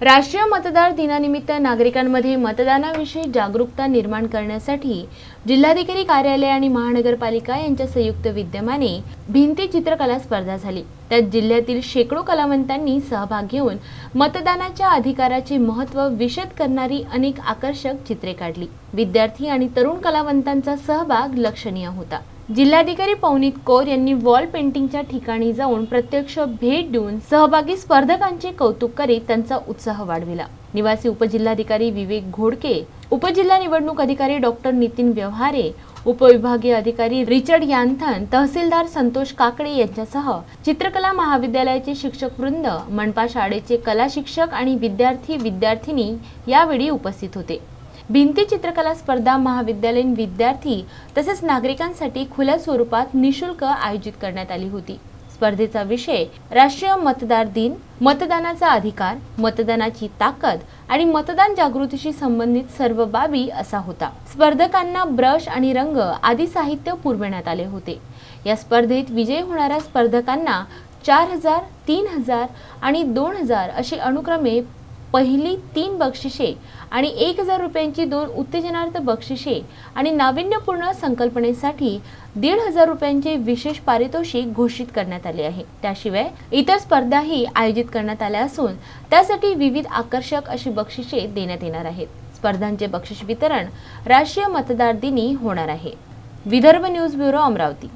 राष्ट्रीय मतदार दिनानिमित्त नागरिकांमध्ये मतदानाविषयी जागरूकता निर्माण करण्यासाठी जिल्हाधिकारी कार्यालय आणि महानगरपालिका यांच्या संयुक्त विद्यमाने भिंती चित्रकला स्पर्धा झाली. त्यात जिल्ह्यातील शेकडो कलावंतांनी सहभाग घेऊन मतदानाच्या अधिकाराचे महत्त्व विशद करणारी अनेक आकर्षक चित्रे काढली. विद्यार्थी आणि तरुण कलावंतांचा सहभाग लक्षणीय होता. जिल्हाधिकारी पवनीत कौर यांनी वॉल पेंटिंगच्या ठिकाणी जाऊन प्रत्यक्ष भेट देऊन सहभागी स्पर्धकांचे कौतुक करीत त्यांचा उत्साह वाढविला. निवासी उपजिल्हाधिकारी विवेक घोडके उपजिल्हा निवडणूक अधिकारी डॉक्टर नितीन व्यवहारे उपविभागीय अधिकारी रिचर्ड यांथन तहसीलदार संतोष काकडे यांच्यासह चित्रकला महाविद्यालयाचे शिक्षक वृंद मनपा शाळेचे कला शिक्षक आणि विद्यार्थी विद्यार्थिनी यावेळी उपस्थित होते. भिंती चित्रकला स्पर्धा महाविद्यालयीन विद्यार्थी तसेच नागरिकांसाठी खुल्या स्वरूपात निशुल्क आयोजित करण्यात आली होती. स्पर्धेचा विषय राष्ट्रीय मतदार दिन मतदानाचा अधिकार मतदानाची ताकद आणि मतदान जागृतीशी संबंधित सर्व बाबी असा होता. स्पर्धकांना ब्रश आणि रंग आदी साहित्य पुरविण्यात आले होते. या स्पर्धेत विजयी होणाऱ्या स्पर्धकांना चार हजार तीन हजार आणि दोन हजार अशी अनुक्रमे पहिली तीन बक्षिसे आणि एक हजार रुपयांची दोन उत्तेजनार्थ बक्षिसे आणि नाविन्यपूर्ण संकल्पनेसाठी दीड हजार रुपयांचे विशेष पारितोषिक घोषित करण्यात आले आहे. त्याशिवाय इतर स्पर्धाही आयोजित करण्यात आल्या असून त्यासाठी विविध आकर्षक अशी बक्षिसे देण्यात येणार आहेत. स्पर्धांचे बक्षीस वितरण राष्ट्रीय मतदार दिनी होणार आहे. Vidarbha news bureau Amravati.